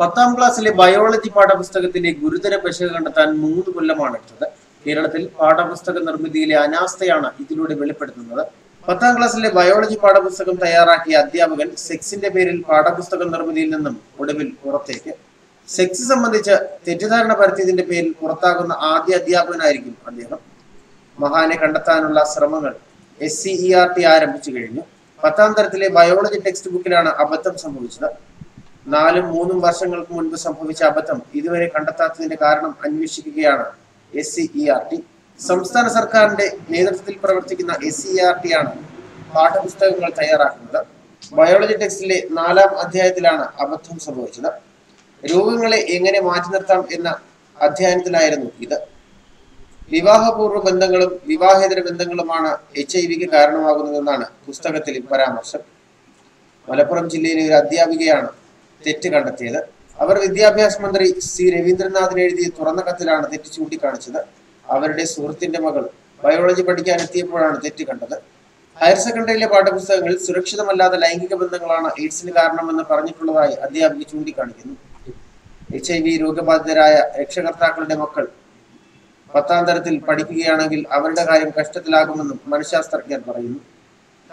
പത്താം ക്ലാസ്സിലെ ബയോളജി പാഠപുസ്തകത്തിന്റെ ഗുരുതര പശ കണ്ടെത്താൻ മൂന്ന് കൊല്ലമാണ് എടുത്തത്. കേരളത്തിൽ പാഠപുസ്തക നിർമ്മിതിയിലെ അനാസ്ഥയാണ് ഇതിലൂടെ വെളിപ്പെടുത്തുന്നത്. പത്താം ക്ലാസ്സിലെ ബയോളജി പാഠപുസ്തകം തയ്യാറാക്കിയ അധ്യാപകൻ സെക്സിന്റെ പേരിൽ പാഠപുസ്തക നിർമ്മിതിയിൽ നിന്നും ഒടുവിൽ പുറത്തേക്ക്. സെക്സ് സംബന്ധിച്ച് തെറ്റിദ്ധാരണ പരത്തിയതിന്റെ പേരിൽ പുറത്താകുന്ന ആദ്യ അധ്യാപകനായിരിക്കും അദ്ദേഹം. മഹാനെ കണ്ടെത്താനുള്ള ശ്രമങ്ങൾ S C E R T ആരംഭിച്ചു കഴിഞ്ഞു. പത്താം തരത്തിലെ ബയോളജി ടെക്സ്റ്റ് ബുക്കിലാണ് അബദ്ധം സംഭവിച്ചത്. നാലും മൂന്നും വർഷങ്ങൾക്ക് മുൻപ് സംഭവിച്ച അബദ്ധം ഇതുവരെ കണ്ടെത്താത്തതിന്റെ കാരണം അന്വേഷിക്കുകയാണ് S C E R T സംസ്ഥാന സർക്കാരിന്റെ നേതൃത്വത്തിൽ പ്രവർത്തിക്കുന്ന എസ് സി ആർ ടി ആണ് പാഠപുസ്തകങ്ങൾ തയ്യാറാക്കുന്നത്. ബയോളജി ടെക്സ്റ്റിലെ നാലാം അധ്യായത്തിലാണ് അബദ്ധം സംഭവിച്ചത്. രോഗങ്ങളെ എങ്ങനെ മാറ്റി നിർത്താം എന്ന അധ്യയനത്തിലായിരുന്നു ഇത്. വിവാഹപൂർവ ബന്ധങ്ങളും വിവാഹേതര ബന്ധങ്ങളുമാണ് എച്ച് ഐ വിക്ക് കാരണമാകുന്നതെന്നാണ് പുസ്തകത്തിൽ പരാമർശം. മലപ്പുറം ജില്ലയിലെ ഒരു അധ്യാപികയാണ് തെറ്റ് കണ്ടെത്തിയത്. അവർ വിദ്യാഭ്യാസ മന്ത്രി സി. രവീന്ദ്രനാഥിന് എഴുതിയ തുറന്ന കത്തിലാണ് തെറ്റ് ചൂണ്ടിക്കാണിച്ചത്. അവരുടെ സുഹൃത്തിന്റെ മകൾ ബയോളജി പഠിക്കാൻ എത്തിയപ്പോഴാണ് തെറ്റ് കണ്ടത്. ഹയർ സെക്കൻഡറിയിലെ പാഠപുസ്തകങ്ങളിൽ സുരക്ഷിതമല്ലാത്ത ലൈംഗിക ബന്ധങ്ങളാണ് എയ്ഡ്സിന് കാരണമെന്ന് പറഞ്ഞിട്ടുള്ളതായി അധ്യാപിക ചൂണ്ടിക്കാണിക്കുന്നു. എച്ച് ഐ വി രോഗബാധിതരായ രക്ഷകർത്താക്കളുടെ മക്കൾ പത്താം തരത്തിൽ പഠിക്കുകയാണെങ്കിൽ അവരുടെ കാര്യം കഷ്ടത്തിലാകുമെന്നും മനഃശാസ്ത്രജ്ഞർ പറയുന്നു.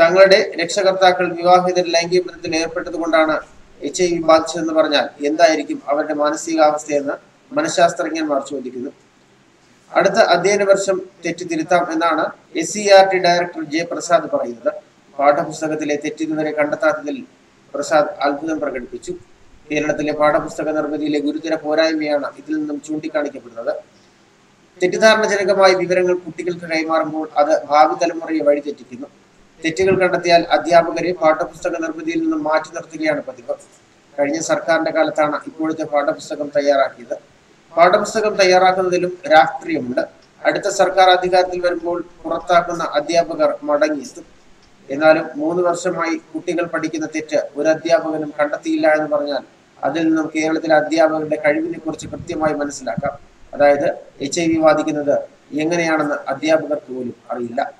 തങ്ങളുടെ രക്ഷകർത്താക്കൾ വിവാഹിതർ ലൈംഗിക ബന്ധത്തിൽ ഏർപ്പെട്ടതുകൊണ്ടാണ് എച്ച് ഐ വി ബാധിച്ചതെന്ന് പറഞ്ഞാൽ എന്തായിരിക്കും അവരുടെ മാനസികാവസ്ഥയെന്ന് മനഃശാസ്ത്രജ്ഞന്മാർ ചോദിക്കുന്നു. അടുത്ത അധ്യയന വർഷം തെറ്റിതിരുത്താം എന്നാണ് S C R T director J Prasad പറയുന്നത്. പാഠപുസ്തകത്തിലെ തെറ്റിതുവരെ കണ്ടെത്താത്തതിൽ പ്രസാദ് അത്ഭുതം പ്രകടിപ്പിച്ചു. കേരളത്തിലെ പാഠപുസ്തക നിർമ്മിതിയിലെ ഗുരുതര പോരായ്മയാണ് ഇതിൽ നിന്നും ചൂണ്ടിക്കാണിക്കപ്പെടുന്നത്. തെറ്റിദ്ധാരണജനകമായ വിവരങ്ങൾ കുട്ടികൾക്ക് കൈമാറുമ്പോൾ അത് ഭാവി തലമുറയെ വഴിതെറ്റിക്കുന്നു. തെറ്റുകൾ കണ്ടെത്തിയാൽ അധ്യാപകരെ പാഠപുസ്തക നിർമ്മിതിയിൽ നിന്നും മാറ്റി നിർത്തുകയാണ് പതിവ്. കഴിഞ്ഞ സർക്കാരിന്റെ കാലത്താണ് ഇപ്പോഴത്തെ പാഠപുസ്തകം തയ്യാറാക്കിയത്. പാഠപുസ്തകം തയ്യാറാക്കുന്നതിലും രാഷ്ട്രീയമുണ്ട്. അടുത്ത സർക്കാർ അധികാരത്തിൽ വരുമ്പോൾ പുറത്താക്കുന്ന അധ്യാപകർ മടങ്ങിയെത്തും. എന്നാലും മൂന്ന് വർഷമായി കുട്ടികൾ പഠിക്കുന്ന തെറ്റ് ഒരു അധ്യാപകനും കണ്ടെത്തിയില്ല എന്ന് പറഞ്ഞാൽ അതിൽ നിന്നും കേരളത്തിലെ അധ്യാപകരുടെ കഴിവിനെ കുറിച്ച് കൃത്യമായി മനസ്സിലാക്കാം. അതായത് എച്ച് ഐ വി ബാധിക്കുന്നത് എങ്ങനെയാണെന്ന് അധ്യാപകർക്ക് പോലും അറിയില്ല.